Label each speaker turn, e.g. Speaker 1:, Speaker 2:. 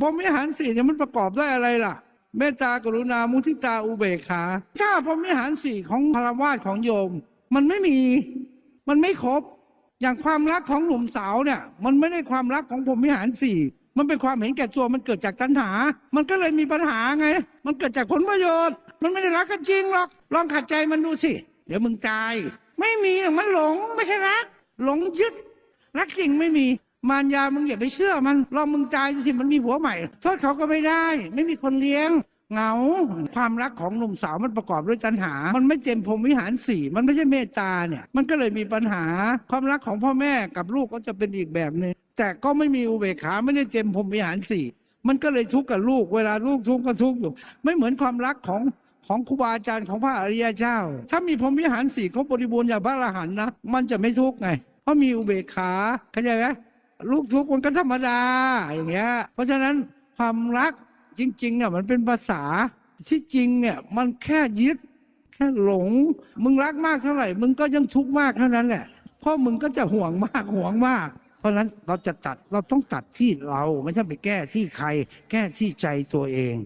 Speaker 1: พรหมวิหารสี่เนี่ยมันประกอบด้วยอะไรล่ะ เมตตากรุณามุทิตาอุเบกขา ถ้าพรหมวิหารสี่ของคารวาสของโยม มันไม่มี มันไม่ครบ อย่างความรักของหนุ่มสาวเนี่ย มันไม่ได้ความรักของพรหมวิหารสี่มันเป็นความเห็นแก่ตัวมันเกิดจากตัณหา มันก็เลยมีปัญหาไง มันเกิดจากผลประโยชน์ มันไม่ได้รักกันจริงหรอก ลองขัดใจมันดูสิ เดี๋ยวมึงตาย ไม่มีมันหลงไม่ใช่รัก หลงยึด รักจริงไม่มี มารยามึงอย่าไปเชื่อมันลองมึงตายดูสิมันมีผัวใหม่โทษเขาก็ไม่ได้ ไม่มีคนเลี้ยงเหงา ความรักของหนุ่มสาวมันประกอบด้วยตัณหา มันไม่เต็มพรมวิหารสี่ มันไม่ใช่เมตตาเนี่ย มันก็เลยมีปัญหา ความรักของพ่อแม่กับลูกก็จะเป็นอีกแบบหนึ่งแต่ก็ไม่มีอุเบกขาไม่ได้เต็มพรมวิหารสี่ มันก็เลยทุกข์กับลูก เวลาลูกทุกข์ก็ทุกข์อยู่ ไม่เหมือนความรักของของครูบาอาจารย์ของพระอริยเจ้า ถ้ามีพรมวิหารสี่เขาบริบูรณ์อย่างพระอรหันต์นะ มันจะไม่ทุกข์ไง เพราะมีอุเบกขา เข้าใจไหม ลูกทุกข์มันก็ธรรมดาอย่างเงี้ย เพราะฉะนั้นความรักจริงๆเนี่ยมันเป็นภาษาที่จริงเนี่ยมันแค่ยึด แค่หลง มึงรักมากเท่าไหร่ มึงก็ยังทุกข์มากเท่านั้นแหละเพราะมึงก็จะห่วงมากห่วงมาก เพราะฉะนั้นเราจะตัดเราต้องตัดที่เราไม่ใช่ไปแก้ที่ใคร แก้ที่ใจตัวเอง